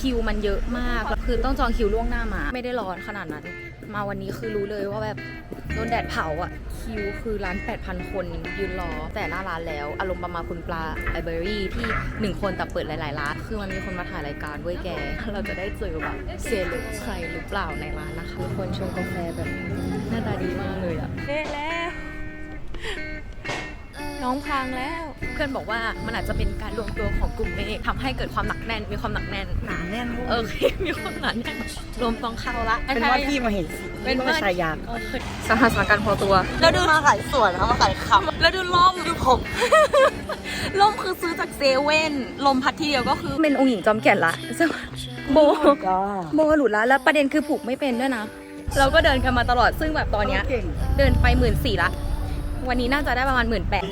คิวมันเยอะมากคือต้องจองคิวล่วงหน้ามา ไม่ได้ร้อนขนาดนั้น มาวันนี้คือรู้เลยว่าแบบโดนแดดเผาอะคิวคือร้าน 8,000 คนยืนรอ แต่หน้าร้านแล้ว อารมณ์ประมาณคุณปลาไอเบอรี่ที่หนึ่งคนแต่เปิดหลายๆร้าน คือมันมีคนมาถ่ายรายการด้วยแก เราจะได้เจอแบบเซเลบใครหรือเปล่าในร้านนะคะคนชงกาแฟแบบหน้าตาดีมากเลยอะเละ น้องพังแล้ว เพื่อนบอกว่ามันอาจจะเป็นการรวมตัวของกลุ่มเมฆทำให้เกิดความหนักแน่น มีความหนักแน่น หนาแน่นโอเคมีความหนาแน่นลมต้องเข้าละเป็นว่าที่มาเห็นสิเป็นว่าชายาโอเคสถานการณ์พอตัว แล้วดูมาขายสวนนะมาขายคแล้วดูล่มำดูผมล่มคือซื้อจากเซเว่นลมพัดทีเดียวก็คือเป็นองค์หญิงจอมแก่นละซึ่งโบก็โบหลุดละแล้วประเด็นคือผูกไม่เป็นด้วยนะเราก็เดินกันมาตลอดซึ่งแบบตอนเนี้ยเก่งเดินไปหมื่นสี่ละ วันนี้น่าจะได้ประมาณหมื่นแปด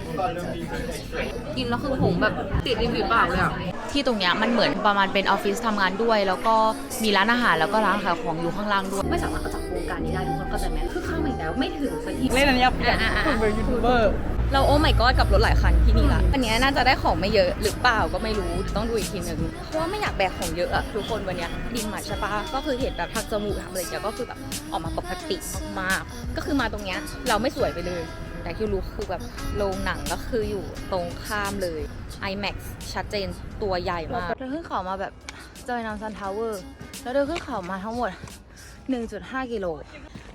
กินแล้วคือผมแบบติดริมฝีปากเลยอะที่ตรงเนี้ยมันเหมือนประมาณเป็นออฟฟิศทำงานด้วย แล้วก็มีร้านอาหารแล้วก็ร้านขายของอยู่ข้างล่างด้วย ไม่สามารถจับโครงการนี้ได้ทุกคนก็จะแม้คือเข้ามาอีกแล้วไม่ถึงสักทีเล่นอันนี้อะอะอะคุณเป็นยูทูบเบอร์เราโอ้ไม่ก็กับรถหลายคันที่นี่ละอันเนี้ยน่าจะได้ของไม่เยอะหรือเปล่าก็ไม่รู้ต้องดูอีกทีหนึ่งเพราะว่าไม่อยากแบกของเยอะอะทุกคนวันเนี้ยดินมาใช่ปะก็คือเห็นแบบทักจมูกทำอะไรอย่างเงี้ยก็คือแบบออกมาปกติมากๆก็คือมาตรงเนี้ยเราไม่สวยไปเลย แต่ที่รู้คือแบบโรงหนังก็คืออยู่ตรงข้ามเลย IMAX ชัดเจนตัวใหญ่มากเดินขึ้นเขามาแบบจอยนำซันทาวเวอร์แล้วเดินขึ้นเขามาทั้งหมด 1.5 กิโล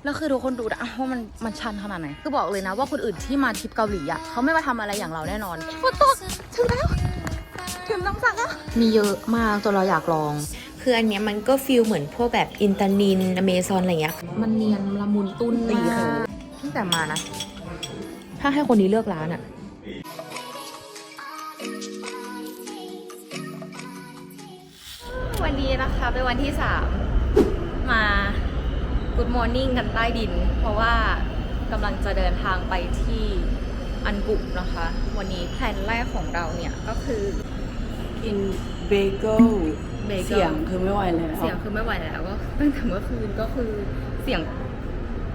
แล้วคือทุกคนดูนะว่ามันมันชันขนาดไหนคือบอกเลยนะว่าคนอื่นที่มาทริปเกาหลีอะเขาไม่มาทำอะไรอย่างเราแน่นอนฝนตกถึงแล้วถึงน้ำสักอะมีเยอะมากจนเราอยากลอง คืออันเนี้ยมันก็ฟิลเหมือนพวกแบบอินตานินอเมซอนอะไรเงี้ยมันเนียนละมุนตุ้นมากตั้งแต่มานะ ถ้าให้คนนี้เลือกร้านอะวันนี้นะคะเป็นวันที่ 3 มา Good Morning กันใต้ดิน เพราะว่ากำลังจะเดินทางไปที่อันกุกนะคะ วันนี้แผนแรกของเราเนี่ยก็คือกินเบเกิล Bagel เสียงคือไม่ไหวแล้วเสียงคือไม่ไหวแล้วก็ตั้งแต่เมื่อคืนก็คือเสียง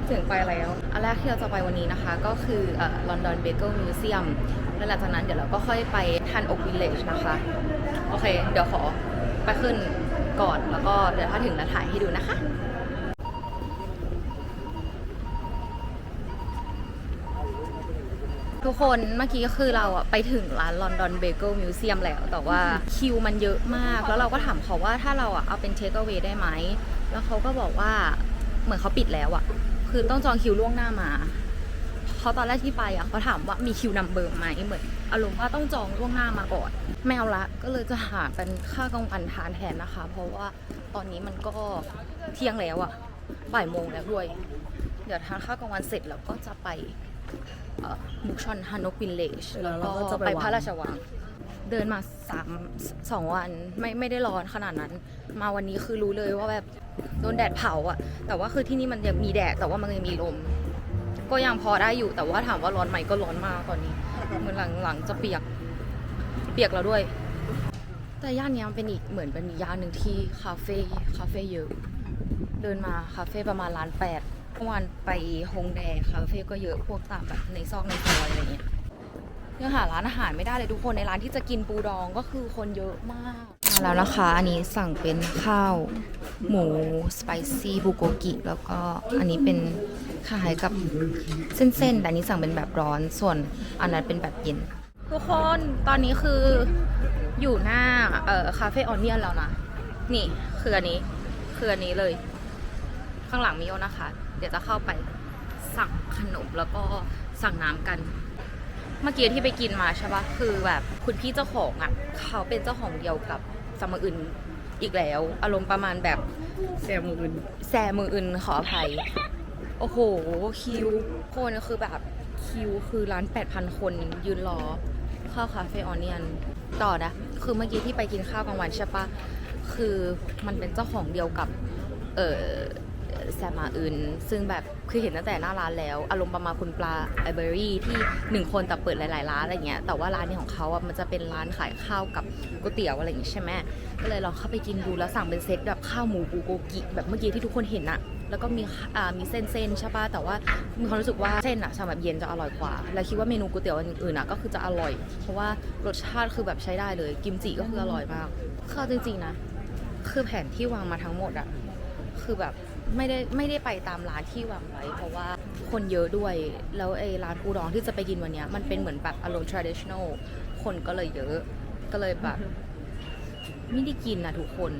เสียงไปแล้ว อันแรกที่เราจะไปวันนี้นะคะ ก็คือลอนดอนเบเกิลมิวเซียมแล้วหลังจากนั้นเดี๋ยวเราก็ค่อยไปทันอกวิลเลจนะคะ โอเค เดี๋ยวขอไปขึ้นก่อนแล้วก็เดี๋ยวถ้าถึงแล้วถ่ายให้ดูนะคะทุกคนเมื่อกี้ก็คือเราอะไปถึงร้านลอนดอนเบเกิลมิวเซียมแล้วแต่ว่าคิวมันเยอะมาก แล้วเราก็ถามเขาว่าถ้าเราอะเอาเป็นเทคเอา a y ได้ไหม แล้วเขาก็บอกว่าเหมือนเขาปิดแล้วอะ คือต้องจองคิวล่วงหน้ามาเขาตอนแรกที่ไปอะเขาถามว่ามีคิวนัมเบอร์ไหมเหมือนอารมณ์ว่าต้องจองล่วงหน้ามาก่อนไม่เอาละก็เลยจะหาเป็นค่ากลางวันทานแทนนะคะ เพราะว่าตอนนี้มันก็เที่ยงแล้วอะบ่ายโมงแล้วด้วย เดี๋ยวทานข้าวกลางวันเสร็จแล้วก็จะไปมุกชอนฮานกวินเลจแล้แล้ววเราก็ก็จะไปไปวังพระราชวัง เดินมาสามสองวันไม่ไม่ได้ร้อนขนาดนั้น มาวันนี้คือรู้เลยว่าแบบโดนแดดเผาอะแต่ว่าคือที่นี่มันยังมีแดดแต่ว่ามันยังมีลม ก็ยังพอได้อยู่แต่ว่าถามว่าร้อนไหมก็ร้อนมากตอนนี้เหมือนหลังหลังจะเปียกเปียกแล้วด้วย แต่ย่านนี้มันเป็นอีกเหมือนเป็นย่านหนึ่งที่คาเฟ่คาเฟ่เยอะ เดินมาคาเฟ่ประมาณล้านแปดเมื่อวานไปฮงแดคาเฟ่ก็เยอะพวกตามแบบในซอกในซอยอะไรเงี้ย ยังหาร้านอาหารไม่ได้เลยทุกคนในร้านที่จะกินปูดองก็คือคนเยอะมากมาแล้วนะคะอันนี้สั่งเป็นข้าวหมูสไปซี่บุโกกิแล้วก็อันนี้เป็นคล้ายกับเส้นๆแต่อันนี้สั่งเป็นแบบร้อนส่วนอันนั้นเป็นแบบเย็น ทุกคนตอนนี้คืออยู่หน้าเอ่อคาเฟ่ออนเนียนแล้วนะนี่คืออันนี้คืออันนี้เลย ข้างหลังมิโอนะคะ เดี๋ยวจะเข้าไปสั่งขนมแล้วก็สั่งน้ำกัน เมื่อกี้ที่ไปกินมาใช่ปะคือแบบคุณพี่เจ้าของอะ เขาเป็นเจ้าของเดียวกับสามอื่นอีกแล้ว อารมณ์ประมาณแบบเสียงมืออื่นแซมืออื่นขออภัย โอ้โห คิว คนคือแบบคิวคือร้าน 8,000 คนยืนรอข้าวคาเฟ่ออนเนียนต่อนะ คือเมื่อกี้ที่ไปกินข้าวกลางวันใช่ปะคือมันเป็นเจ้าของเดียวกับ เออ แซมมาอื่น ซึ่งแบบคือเห็นตั้งแต่หน้าร้านแล้ว อารมณ์ประมาณคุณปลาไอเบอรี่ที่หนึ่งคนแต่เปิดหลาย ๆ ร้านอะไรเงี้ยแต่ว่าร้านนี้ของเขาอะมันจะเป็นร้านขายข้าวกับก๋วยเตี๋ยวอะไรอย่างงี้ใช่ไหมก็เลยลองเข้าไปกินดูแล้วสั่งเป็นเซตแบบข้าวหมูบูโกกิแบบเมื่อกี้ที่ทุกคนเห็นอะแล้วก็มีอ่ามีเส้นเส้นใช่ป่ะแต่ว่ามีความรู้สึกว่าเส้นอะสั่งแบบเย็นจะอร่อยกว่า แล้วคิดว่าเมนูก๋วยเตี๋ยวอื่นๆอะก็คือจะอร่อย เพราะว่ารสชาติคือแบบใช้ได้เลย กิมจิก็คืออร่อยมากข้าวจริงๆนะ คือแผนที่วางมาทั้งหมดอะคือแบบ ไม่ได้ไม่ได้ไปตามร้านที่วางไว้ เพราะว่าคนเยอะด้วย แล้วไอ้ร้านปูดองที่จะไปกินวันเนี้ยมันเป็นเหมือนแบบอารมณ์ traditional คนก็เลยเยอะ ก็เลยแบบไม่ได้กินนะทุกคน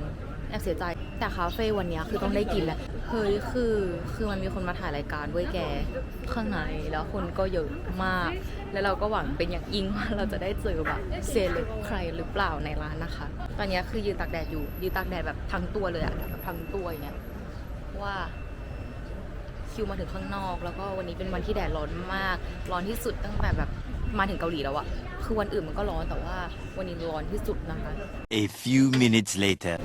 แอบเสียใจ แต่คาเฟ่วันเนี้ยคือต้องได้กินแหละเฮ้ยคือคือมันมีคนมาถ่ายรายการด้วยแกข้างในแล้วคนก็เยอะมาก แล้วเราก็หวังเป็นอย่างยิ่งว่าเราจะได้เจอแบบเซเลบใครหรือเปล่าในร้านนะคะ ตอนนี้คือยืนตากแดดอยู่ยืนตากแดดแบบทั้งตัวเลยอะแบบทั้งตัวอย่างเงี้ย ว่าคิวมาถึงข้างนอก แล้วก็วันนี้เป็นวันที่แดดร้อนมาก ร้อนที่สุดตั้งแต่แบบมาถึงเกาหลีแล้วอะคือวันอื่นมันก็ร้อนแต่ว่าวันนี้ร้อนที่สุดนะคะ A few minutes later.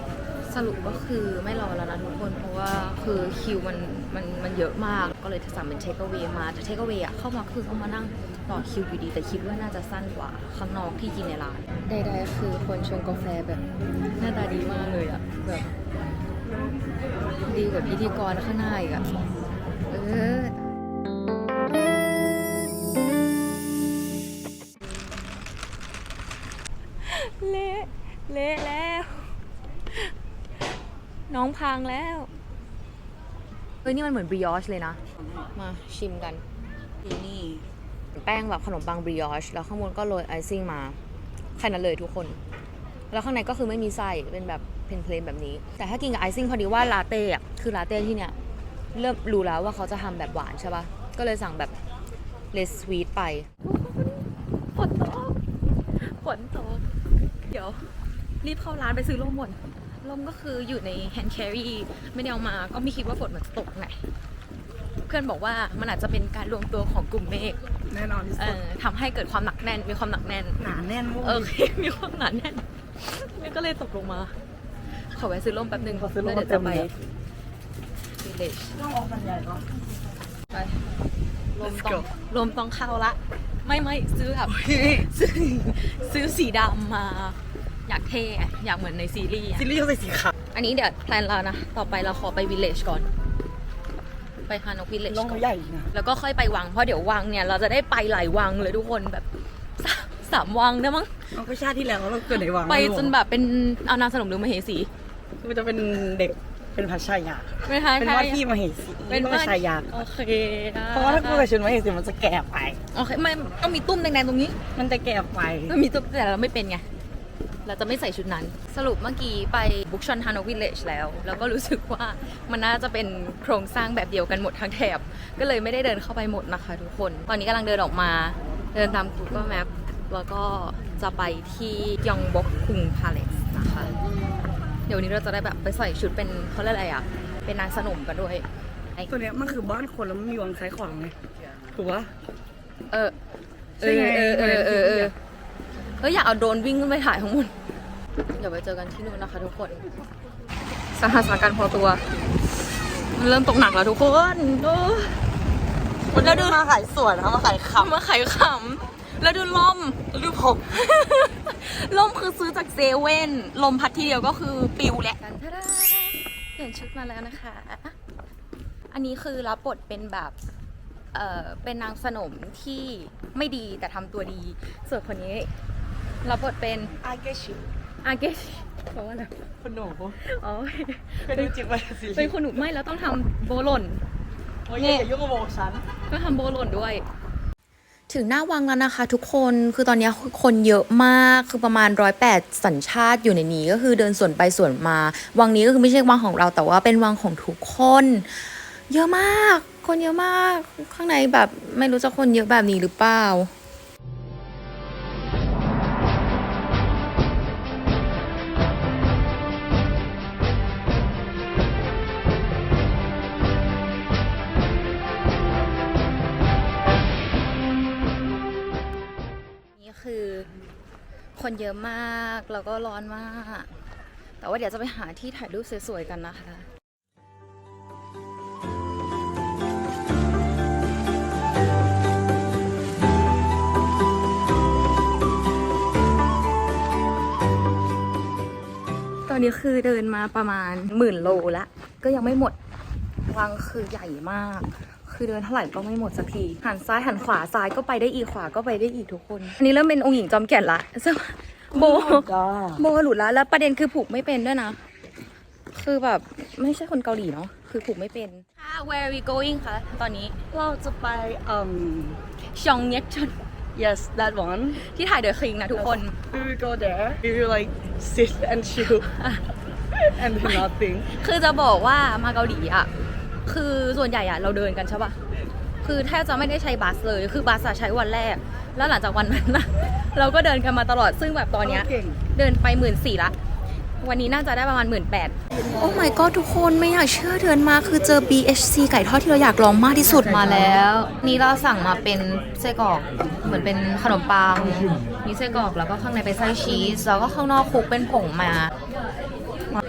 สรุปก็คือไม่รอแล้วนะทุกคน เพราะว่าคือคิวมันมันมันเยอะมากก็เลยสั่งเป็นเทค e a เว y มาแต่เทค e a เว y อะเข้ามาคือต้องมานั่งต่อคิวอยู่ดี แต่คิดว่าน่าจะสั้นกว่าข้างนอกที่กินในร้านใดๆคือคนชงกาแฟแบบหน้าตาดีมากเลยอะแบบ ดีกว่าพิธีกรข้างหน้าอีกอะเออเละเละแล้ว น้องพังแล้วเฮ้ยนี่มันเหมือนบริออชเลยนะ มาชิมกันนี่นี่แป้งแบบขนมปังบริออชแล้วข้างบนก็โรยไอซิ่งมาแค่นั้นเลยทุกคน แล้วข้างในก็คือไม่มีไส้เป็นแบบ เพลนๆแบบนี้ แต่ถ้ากินกับไอซิ่งพอดีว่าลาเต้อะคือลาเต้ที่เนี่ยเริ่มรู้แล้วว่าเขาจะทำแบบหวานใช่ปะก็เลยสั่งแบบเลสสวีทไปฝนตกฝนตก เดี๋ยว รีบเข้าร้านไปซื้อร่มหมดร่มก็คืออยู่ในแฮนด์แครี่ไม่ได้เอามาก็ไม่คิดว่าฝนมันจะตกไงเพื่อนบอกว่ามันอาจจะเป็นการรวมตัวของกลุ่มเมฆแน่นอนที่เอสุดอทำให้เกิดความหนักแน่น มีความหนักแน่นหนาแน่นโอเคมีความหนาแน่นก็เลยตกลงมา ขอแวะซื้อร่มแป๊บนึงพอซื้อลงแล้วมาเดี๋ยวเต็จะมไปเลย village ต้องออกกันใหญ่ก็ไปลม Let's ต้อง go ลมต้องเข้าละ ไม่ไม่ซื้อแบบซื้อซื้อสีดำมา อยากเท่อะอยากเหมือนในซีรีส์อะซีรีส์เขาใส่สีขาวอันนี้เดี๋ยวแพลนแล้วนะ ต่อไปเราขอไป village ก่อน ไปฮานก village ลงก่อนใหญ่นะแล้วก็ค่อยไปวังเพราะเดี๋ยววังเนี่ยเราจะได้ไปหลายวังเลยทุกคนแบบสามสามวังได้มั้งเอาก็ชาติที่แล้วเราเกิดในวังไปจนแบบเป็นเอานางสนมหรือมเหสี มันจะเป็นเด็กเป็นพัชชายาไม่ใช่เป็นว่าที่มเหสีเป็นพัชชายาโอเคได้เพราะว่าถ้ากูใส่ชุดมเหสีมันจะแก่ไป โอเคไม่ต้องมีตุ้มแดงๆตรงนี้มันจะแก่ไปก็มีตุ้มแต่เราไม่เป็นไงเราจะไม่ใส่ชุดนั้น สรุปเมื่อกี้ไปบุกชอนฮานอวิลเลจแล้ว แล้วก็รู้สึกว่ามันน่าจะเป็นโครงสร้างแบบเดียวกันหมดทั้งแถบ ก็เลยไม่ได้เดินเข้าไปหมดนะคะทุกคน ตอนนี้กำลังเดินออกมา เดินตาม Google Map แล้วก็จะไปที่ยองบกคุงพาเลสนะคะเดี๋ยววันนี้เราจะได้แบบไปใส่ชุดเป็นเขาเรียกอะไรอะ เป็นนางสนมกันด้วยตัวเนี้ยมันคือบ้านคนแล้วมันมีวังซ้ายขวาไงถูกปะเออเอใช่อไงเออเออเออเออเฮ้ยอยากเอาโดรนวิ่งขึ้นไปถ่ายข้างบนเดี๋ยวไปเจอกันที่นู่นนะคะทุกคนสถานการณ์พอตัว มันเริ่มตกหนักแล้วทุกคนโอ้มันแล้วดูมาขายสวนนะมาขายขมาไขขำ แล้วดูลมำรูปผม ลมคือซื้อจากเซเว่น ลมพัดทีเดียวก็คือปิวแหละกันทดาเปลี่ยนชุดมาแล้วนะคะ อันนี้คือรับบทเป็นแบบ เอ่อเป็นนางสนมที่ไม่ดีแต่ทำตัวดี ส่วนคนนี้รับบทเป็นอาเกชิอาเกชแปลว่าอะไรคนหนูอ๋อเคยดูจิบไปซีรีเป็นส์คนหนุ่มไม่แล้วต้องทำโบหล่นโอ้ยอย่ายุ่งกับโบฉันก็ทำโบหล่นด้วย ถึงหน้าวังแล้วนะคะทุกคน คือตอนนี้คนเยอะมาก คือประมาณร้อยแปดสัญชาติอยู่ในนี้ ก็คือเดินสวนไปสวนมา วังนี้ก็คือไม่ใช่วังของเรา แต่ว่าเป็นวังของทุกคน เยอะมาก คนเยอะมาก ข้างในแบบไม่รู้จะคนเยอะแบบนี้หรือเปล่า คนเยอะมากแล้วก็ร้อนมาก แต่ว่าเดี๋ยวจะไปหาที่ถ่ายรูปสวยๆกันนะคะตอนนี้คือเดินมาประมาณหมื่นโลละ ก็ยังไม่หมดวังคือใหญ่มาก คือเดินเท่าไหร่ก็ไม่หมดสักที หันซ้ายหันขวาซ้ายก็ไปได้อีกขวาก็ไปได้อีกทุกคน อันนี้เริ่มเป็นองค์หญิงจอมแก่นละซึ่งโบก็โบหลุดละแล้วประเด็นคือผูกไม่เป็นด้วยนะ คือแบบไม่ใช่คนเกาหลีเนาะคือผูกไม่เป็น Where are we going คะตอนนี้เราจะไป um ชองเน็กชอน yes that one ที่ถ่ายเดอะคิงนะทุกคน we will go there we will like sit and chill and do nothing คือจะบอกว่ามาเกาหลีอะ คือส่วนใหญ่อะเราเดินกันใช่ปะคือแทบจะไม่ได้ใช้บัสเลย คือบัสอะใช้วันแรก แล้วหลังจากวันนั้นนะเราก็เดินกันมาตลอดซึ่งแบบตอนเนี้ยเก่ง เดินไปหมื่นสี่ละ วันนี้น่าจะได้ประมาณหมื่นแปด โอ้ my god ทุกคนไม่อยากเชื่อเดินมาคือเจอ BHC ไก่ทอดที่เราอยากลองมากที่สุดมาแล้ว นี่เราสั่งมาเป็นไส้กรอกเหมือนเป็นขนมปังมีไส้กรอกแล้วก็ข้างในเป็นไส้ชีสแล้วก็ข้างนอกคลุกเป็นผงมา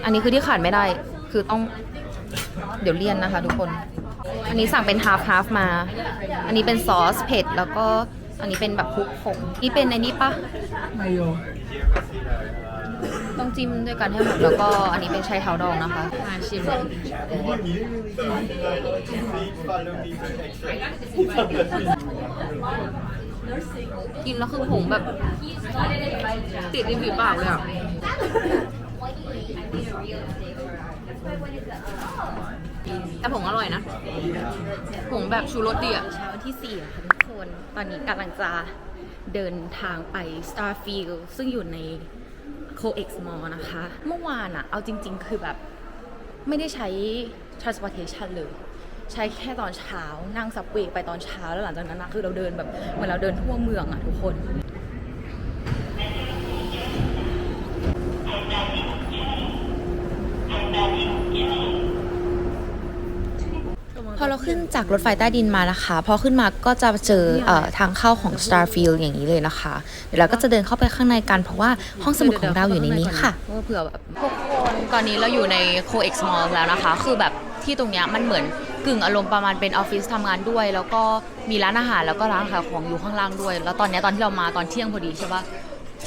อันนี้คือที่ขาดไม่ได้ คือต้อง เดี๋ยวเลี่ยนนะคะทุกคน อันนี้สั่งเป็นฮาฟฮาฟมา อันนี้เป็นซอสเผ็ดแล้วก็อันนี้เป็นแบบคลุกผงนี่เป็นไอ้นี่ปะมาโยต้องจิ้มด้วยกันให้หมดแล้วก็อันนี้เป็นไชเท้าดองนะคะ มาชิมกินแล้วคือผงแบบ ติดริมฝีปากเลยอะ แต่ผงอร่อยนะ ผงแบบชูรสดีอะเช้าที่4อะค่ะทุกคน ตอนนี้กำลังจะเดินทางไป Starfield ซึ่งอยู่ใน CoEx Mall นะคะ เมื่อวานอะเอาจริง ๆ คือแบบไม่ได้ใช้ transportation เลย ใช้แค่ตอนเช้านั่งซับเวย์ไปตอนเช้าแล้วหลังจากนั้นนะคือเราเดินแบบเหมือนเราเดินทั่วเมืองอะทุกคน ขึ้นจากรถไฟใต้ดินมานะคะ พอขึ้นมาก็จะเจอเอ่อทางเข้าของ Starfield อย่างนี้เลยนะคะ เดี๋ยวเราก็จะเดินเข้าไปข้างในกัน เพราะว่าห้องสมุดของเราอยู่ในนี้ค่ะเพราะว่าเผื่อแบบทุกคนตอนนี้เราอยู่ใน CoEx Mall แล้วนะคะ คือแบบที่ตรงเนี้ยมันเหมือนกึ่งอารมณ์ประมาณเป็นออฟฟิศทำงานด้วย แล้วก็มีร้านอาหารแล้วก็ร้านขายของอยู่ข้างล่างด้วย แล้วตอนเนี้ยตอนที่เรามาตอนเที่ยงพอดีใช่ปะ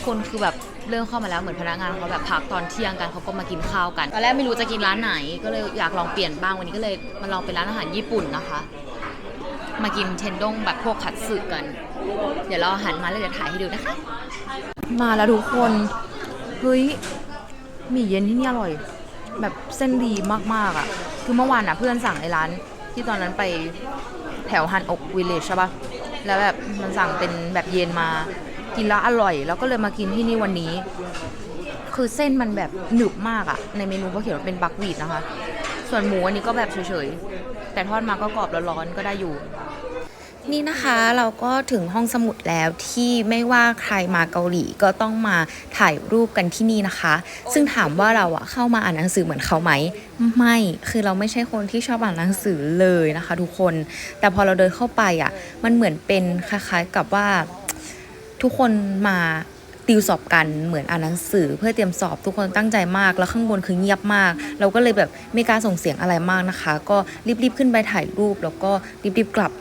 คนคือแบบเริ่มเข้ามาแล้วเหมือนพนักงานเขาแบบพักตอนเที่ยงกันเขาก็มากินข้าวกันตอนแรกไม่รู้จะกินร้านไหน ก็เลยอยากลองเปลี่ยนบ้างวันนี้ก็เลยมาลองเป็นร้านอาหารญี่ปุ่นนะคะ มากินเทนดงแบบพวกคัตสึกัน เดี๋ยวเราหันมาแล้วเดี๋ยวถ่ายให้ดูนะคะ มาแล้วทุกคนเฮ้ยหมี่เย็นที่นี่อร่อย แบบเส้นดีมากๆอะ คือเมื่อวานอะเพื่อนสั่งไอ้ร้าน ที่ตอนนั้นไปแถวฮันอกวิลเลจใช่ปะแล้วแบบมันสั่งเป็นแบบเย็นมา กินแล้วอร่อย แล้วก็เลยมากินที่นี่วันนี้ คือเส้นมันแบบหนึบมากอะในเมนูเขาเขียนว่าเป็นบักวีดนะคะ ส่วนหมูอันนี้ก็แบบเฉยๆ แต่ทอดมาก็กรอบแล้วร้อนก็ได้อยู่ นี่นะคะเราก็ถึงห้องสมุดแล้วที่ไม่ว่าใครมาเกาหลีก็ต้องมาถ่ายรูปกันที่นี่นะคะ ซึ่งถามว่าเราอะเข้ามาอ่านหนังสือเหมือนเขาไหม ไม่คือเราไม่ใช่คนที่ชอบอ่านหนังสือเลยนะคะ ทุกคน แต่พอเราเดินเข้าไปอะมันเหมือนเป็นคล้ายๆกับว่า ทุกคนมาติวสอบกันเหมือนอ่านหนังสือ เพื่อเตรียมสอบทุกคนตั้งใจมาก แล้วข้างบนคือเงียบมาก เราก็เลยแบบไม่กล้าส่งเสียงอะไรมากนะคะ ก็รีบๆขึ้นไปถ่ายรูป แล้วก็รีบๆกลับ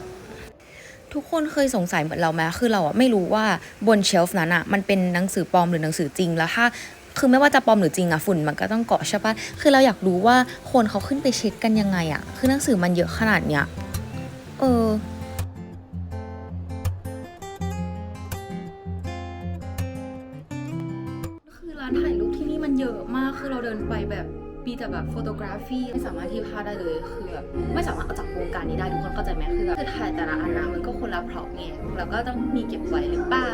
ทุกคนเคยสงสัยเหมือนเราไหมคือเราอะไม่รู้ว่าบนเชลฟ์นั้นอะมันเป็นหนังสือปลอมหรือหนังสือจริงแล้วถ้าคือไม่ว่าจะปลอมหรือจริงอะฝุ่นมันก็ต้องเกาะใช่ปะคือเราอยากรู้ว่าคนเขาขึ้นไปเช็คกันยังไงอะคือหนังสือมันเยอะขนาดเนี้ยเออคือ มีแต่แบบโฟโตกราฟีไม่สามารถที่พลาดได้เลยคือแบบไม่สามารถเอาจากวงการนี้ได้ทุกคนเข้าใจไหมคือแบบคือถ่ายแต่ละอันนะมันก็คนละพร็อพไงแล้วก็ต้องมีเก็บไว้หรือเปล่า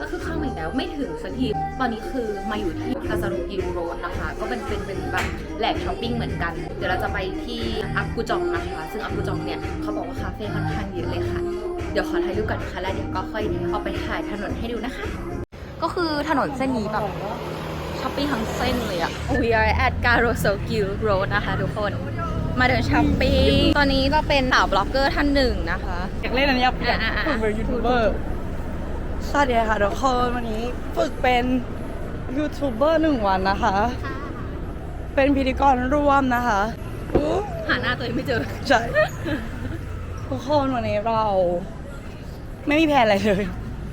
ก็คือเข้ามาอีกแล้วไม่ถึงสักทีตอนนี้คือมาอยู่ที่คาซารุกิโรดนะคะ ก็เป็นเป็นเป็นแบบแหล่งช้อปปิ้งเหมือนกัน เดี๋ยวเราจะไปที่อัพกุจองนะคะ ซึ่งอัพกุจองเนี่ยเขาบอกว่าคาเฟ่ค่อนข้างเยอะเลยค่ะ เดี๋ยวขอถ่ายรูปก่อนนะคะแล้วเดี๋ยวก็ค่อยเอาไปถ่ายถนนให้ดูนะคะ ก็คือถนนเส้นนี้แบบ ช้อปปิ้งทั้งเส้นเลยอะ We are at Garosokyu Road นะคะทุกคน มาเดินช้อปปิ้ง ตอนนี้เราเป็นสาวบล็อกเกอร์ท่านหนึ่งนะคะ อยากเล่นอันนี้อยากอยากอะอะ ฝึกเป็นยูทูบเบอร์ สวัสดีค่ะทุกคนวันนี้ฝึกเป็นยูทูบเบอร์หนึ่งวันนะคะ เป็นพิธีกรร่วมนะคะอู้หาหน้าตัวเองไม่เจอ ใช่ ทุกคนวันนี้เรา ไม่มีแผนอะไรเลย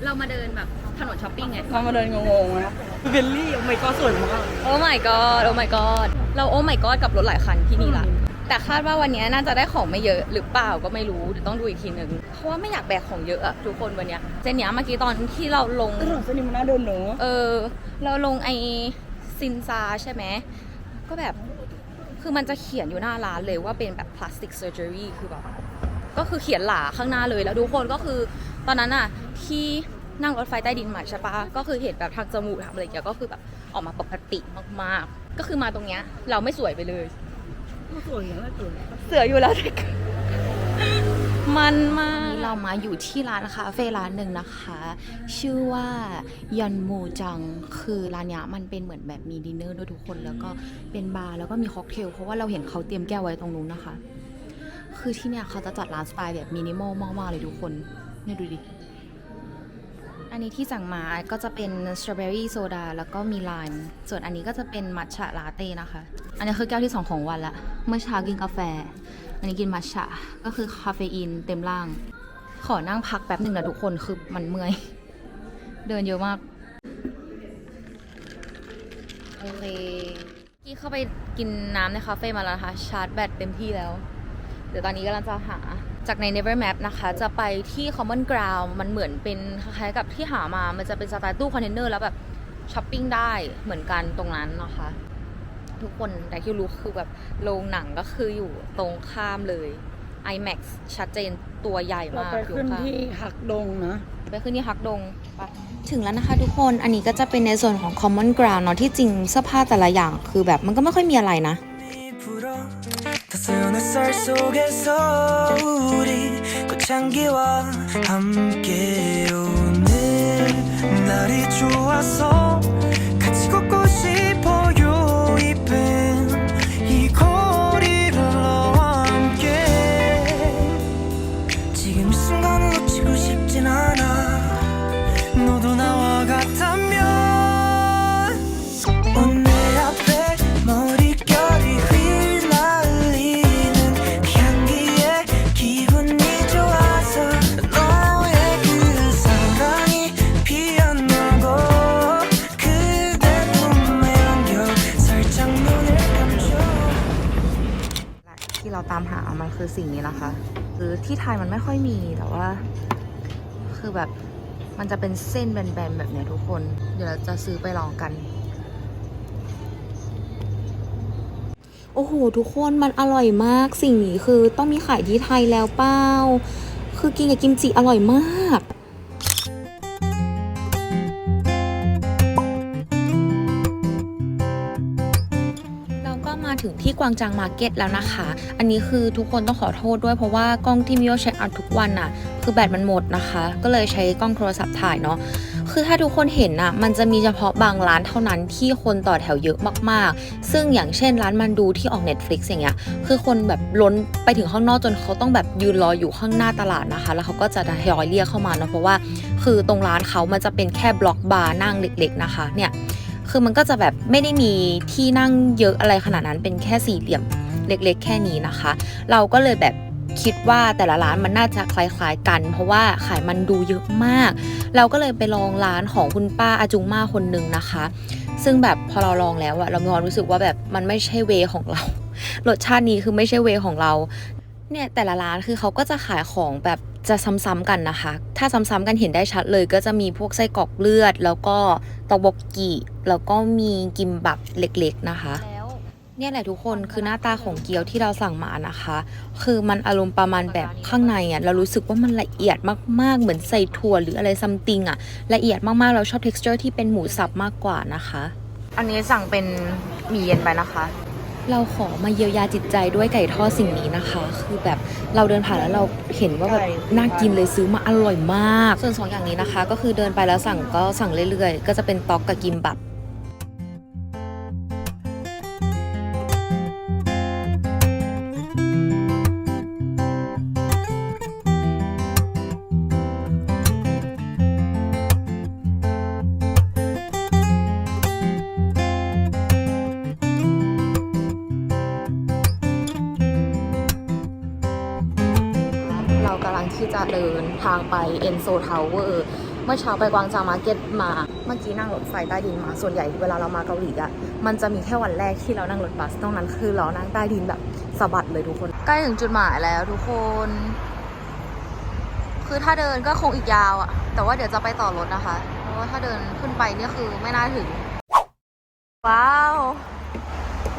เรามาเดินแบบ ถนนช้อปปิ้งไงเรามาเดินงงๆนะเบลลี่โอ้ไม่ก็สวยมากโอ้ my god โอ้ my god เราโอ้ my god กับรถหลายคันที่นี่ละ แต่คาดว่าวันนี้น่าจะได้ของไม่เยอะหรือเปล่าก็ไม่รู้เดี๋ยวต้องดูอีกทีนึงเพราะว่าไม่อยากแบกของเยอะอะทุกคนวันเนี้ยเจนเนี้ยเมื่อกี้ตอนที่เราลง ถนนเส้นนี้มันน่าเดินเนอะเออ เราลงไอซินซาใช่ไหม ก็แบบ คือมันจะเขียนอยู่หน้าร้านเลยว่าเป็นแบบ plastic surgery คือแบบ ก็คือเขียนหลาข้างหน้าเลยแล้วทุกคนก็คือตอนนั้นอะที่ นั่งรถไฟใต้ดินมาใช่ปะก็คือเห็นแบบทางจมูกทำอะไรอย่างเงี้ยก็คือแบบออกมาปกติมากๆ ก็คือมาตรงเนี้ยเราไม่สวยไปเลย สวยอย่างนั้นสวยเสืออยู่แล้วแต่ก็มันมากเรามาอยู่ที่ร้านคาเฟ่ร้านหนึ่งนะคะ ชื่อว่ายันมูจังคือร้านเนี้ยมันเป็นเหมือนแบบมีดินเนอร์ด้วยทุกคนแล้วก็เป็นบาร์แล้วก็มีค็อกเทลเพราะว่าเราเห็นเขาเตรียมแก้วไว้ตรงนู้นนะคะ คือที่เนี่ยเขาจะจัดร้านสไตล์แบบมินิมอลมากๆเลยทุกคนเนี่ยดูดิอั นนี้ที่สั่งมาก็จะเป็นสตรอเบอรี่โซดาแล้วก็มีไลม์ส่วนอันนี้ก็จะเป็นมัทฉะลาเต้นะคะ อันนี้คือแก้วที่ 2 ของวันละ เมื่อเช้ากินกาแฟ อันนี้กินมัทฉะก็คือคาเฟอีนเต็มร่าง ขอนั่งพักแป๊บหนึ่งนะทุกคนคือมันเมื่อย เดินเยอะมาก โอเคกี้เข้าไปกินน้ำในคาเฟ่มาแล้วนะคะ ชาร์จแบตเต็มที่แล้ว เดี๋ยวตอนนี้กำลังจะหา จากใน Never Map นะคะ จะไปที่ Common Ground มันเหมือนเป็นคล้ายๆกับที่หามา มันจะเป็นสไตล์ตู้คอนเทนเนอร์แล้วแบบช้อปปิ้งได้เหมือนกันตรงนั้นนะคะ ทุกคนแต่ที่รู้คือแบบโรงหนังก็คืออยู่ตรงข้ามเลย IMAX ชัดเจนตัวใหญ่มากไปขึ้นที่ฮักดงนะ ไปขึ้นที่ฮักดงไป ถึงแล้วนะคะทุกคน อันนี้ก็จะเป็นในส่วนของ common ground เนาะที่จริงเสื้อผ้าแต่ละอย่างคือแบบมันก็ไม่ค่อยมีอะไรนะ 쌀 속에서 우리 꽃향기와 함께 오늘 날이 좋아서 มันไม่ค่อยมีแต่ว่า คือแบบมันจะเป็นเส้นแบนๆแบบเนี้ยทุกคน เดี๋ยวเราจะซื้อไปลองกัน โอ้โห ทุกคนมันอร่อยมากสิ่งนี้คือต้องมีขายที่ไทยแล้วเป้า คือกินกับกิมจิอร่อยมาก ถึงที่กวางจางมาร์เก็ตแล้วนะคะ อันนี้คือทุกคนต้องขอโทษด้วยเพราะว่ากล้องที่มิโอใช้อัดทุกวันน่ะ คือแบตมันหมดนะคะ ก็เลยใช้กล้องโทรศัพท์ถ่ายเนาะคือถ้าทุกคนเห็นน่ะมันจะมีเฉพาะบางร้านเท่านั้นที่คนต่อแถวเยอะมากๆ ซึ่งอย่างเช่นร้านมันดูที่ออก Netflix อย่างเงี้ย คือคนแบบล้นไปถึงข้างนอกจนเขาต้องแบบยืนรออยู่ข้างหน้าตลาดนะคะ แล้วเขาก็จะทยอยเรียกเข้ามาเนาะเพราะว่า คือตรงร้านเขามันจะเป็นแค่บล็อกบาร์นั่งเล็ก ๆ นะคะ เนี่ย คือมันก็จะแบบไม่ได้มีที่นั่งเยอะอะไรขนาดนั้นเป็นแค่สี่เหลี่ยมเล็กๆ แค่นี้นะคะ เราก็เลยแบบคิดว่าแต่ละร้านมันน่าจะคล้าย ๆ กัน เพราะว่าขายมันดูเยอะมาก เราก็เลยไปลองร้านของคุณป้าอาจุงมาคนหนึ่งนะคะ ซึ่งแบบพอเราลองแล้วอะเรามีความรู้สึกว่าแบบมันไม่ใช่เวของเรา รสชาตินี้คือไม่ใช่เวของเราเนี่ยแต่ละร้านคือเขาก็จะขายของแบบจะซ้ำๆกันนะคะ ถ้าซ้ำๆกันเห็นได้ชัดเลย ก็จะมีพวกไส้กรอกเลือด แล้วก็ ตอกบกกิแล้วก็มีกิมบับเล็กๆนะคะแล้วเนี่ยแหละทุกคนคือหน้าตาของเกี๊ยวที่เราสั่งมานะคะ คือมันอารมณ์ประมาณแบบข้างในอะเรารู้สึกว่ามันละเอียดมากๆ เหมือนใส่ถั่วหรืออะไรซัมติงอะละเอียดมากๆ เราชอบ texture ที่เป็นหมูสับมากกว่านะคะ อันนี้สั่งเป็นหมี่เย็นไปนะคะ เราขอมาเยียวยาจิตใจด้วยไก่ทอดสิ่งนี้นะคะ คือแบบเราเดินผ่านแล้วเราเห็นว่าแบบน่ากินเลยซื้อมาอร่อยมาก ส่วนสองอย่างนี้นะคะ ก็คือเดินไปแล้วสั่งก็สั่งเรื่อยๆ ก็จะเป็นต๊อกกับกิมบับางไปเอ็นโซทาวเวอร์เมื่อเช้าไปกวางจามาร์เก็ตมา เมื่อกี้นั่งรถไฟใต้ดินมา ส่วนใหญ่เวลาเรามาเกาหลีอะมันจะมีแค่วันแรกที่เรานั่งรถบัสตรงนั้นคือเรานั่งใต้ดินแบบสะบัดเลยทุกคน ใกล้ถึงจุดหมายแล้วทุกคน คือถ้าเดินก็คงอีกยาวอะแต่ว่าเดี๋ยวจะไปต่อรถนะคะ เพราะว่าถ้าเดินขึ้นไปเนี่ยคือไม่น่าถึง ว้าว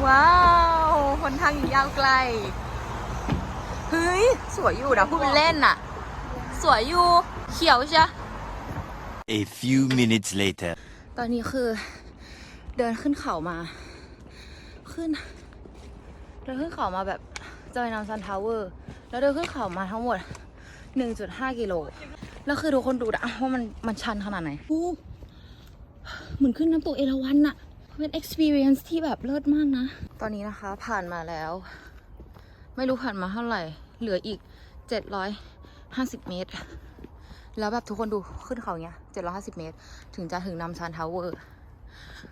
ว้าวคนทางยาวไกล เฮ้ย สวยอยู่นะพูดเป็นเล่นน่ะ สวยอยู่ เขียวใช่ A few minutes later. ตอนนี้คือเดินขึ้นเขามา ขึ้น เดินขึ้นเขามาแบบจะไปนำซันทาวเวอร์ แล้วเดินขึ้นเขามาทั้งหมด 1.5 กิโล แล้วคือทุกคนดูนะว่ามันมันชันขนาดไหนอู้เหมือนขึ้นน้ำตกเอราวัณอะเป็น experience ที่แบบเลิศมากนะ ตอนนี้นะคะผ่านมาแล้ว ไม่รู้ผ่านมาเท่าไหร่ เหลืออีก 750เมตร แล้วแบบทุกคนดูขึ้นเขาเนี้ย750เมตร ถึงจะถึงนำซานทาวเวอร์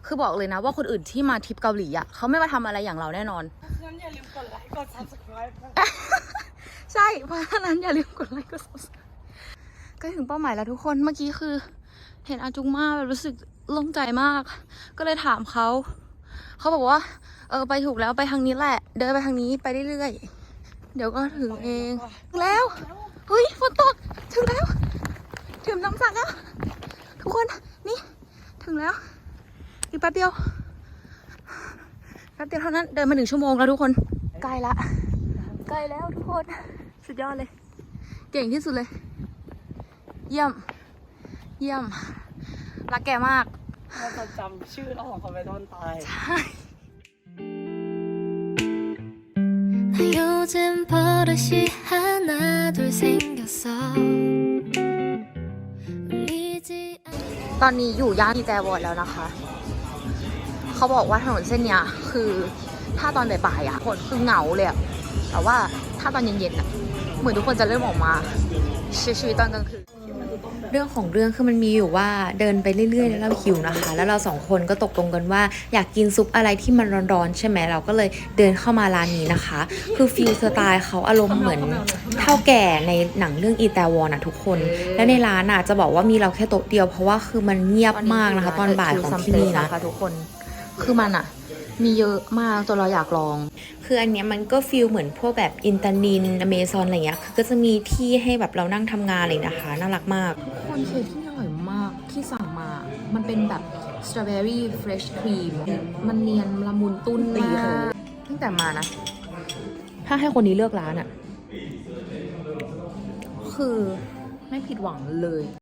คือบอกเลยนะว่าคนอื่นที่มาทริปเกาหลีอะเขาไม่มาทำอะไรอย่างเราแน่นอนงั้นอย่าลืมกดไลค์กด subscribe นะใช่เพราะฉะนั้นอย่าลืมกดไลค์กด subscribe ใกล้ถึงเป้าหมายแล้วทุกคนเมื่อกี้คือ เห็นอาจุงมาแบบรู้สึกโล่งใจมาก ก็เลยถามเขา เขาบอกว่า เออไปถูกแล้วไปทางนี้แหละ เดินไปทางนี้ไปเรื่อยๆเดี๋ยวก็ถึงเองถึงแล้ว เฮ้ยฝนตก ถึงแล้ว ถึงน้ำสักแล้ว ทุกคน นี่ ถึงแล้ว อีกแป๊บเดียว แป๊บเดียวเท่านั้น เดินมาหนึ่งชั่วโมงแล้วทุกคน ใกล้ละ ใกล้แล้วทุกคน สุดยอดเลย เก่งที่สุดเลย เยี่ยม เยี่ยม รักแกมาก เราจะจำชื่อเราของเขาไปตอนตาย 나 요즘 버릇이 하나 둘 생겼어 울리지 않 ตอนนี้อยู่ย่านอีแจวอนแล้วนะคะ เขาบอกว่าถนนเส้นเนี้ย คือถ้าตอนบ่ายๆอ่ะคนคือเหงาเลยอะแต่ว่าถ้าตอนเย็นๆอ่ะ เหมือนทุกคนจะเริ่มออกมาใช้ชีวิตตอนกลางคืน เรื่องของเรื่องคือมันมีอยู่ว่าเดินไปเรื่อยๆ แล้วเราหิวนะคะ แล้วเราสองคนก็ตกลงกันว่า อยากกินซุปอะไรที่มันร้อนๆ ใช่ไหมเราก็เลยเดินเข้ามาร้านนี้นะคะ คือฟิลสไตล์เขาอารมณ์เหมือนเท่าแก่ในหนังเรื่องอีแตวอนอะทุกคน และในร้านอะจะบอกว่ามีเราแค่โต๊ะเดียวเพราะว่าคือมันเงียบมากนะคะ ตอนบ่ายของที่นี่นะคะทุกคนคือมันอะ มีเยอะมากจนเราอยากลอง คืออันเนี้ยมันก็ฟีลเหมือนพวกแบบอินตานินอเมซอนอะไรเงี้ยคือก็จะมีที่ให้แบบเรานั่งทำงานเลยนะคะ น่ารักมากคนเค้กที่อร่อยมากที่สั่งมา มันเป็นแบบสตรอเบอรี่เฟรชครีมมันเนียนละมุนตุ้นมากตั้งแต่มานะ ถ้าให้คนนี้เลือกร้านอะคือไม่ผิดหวังเลย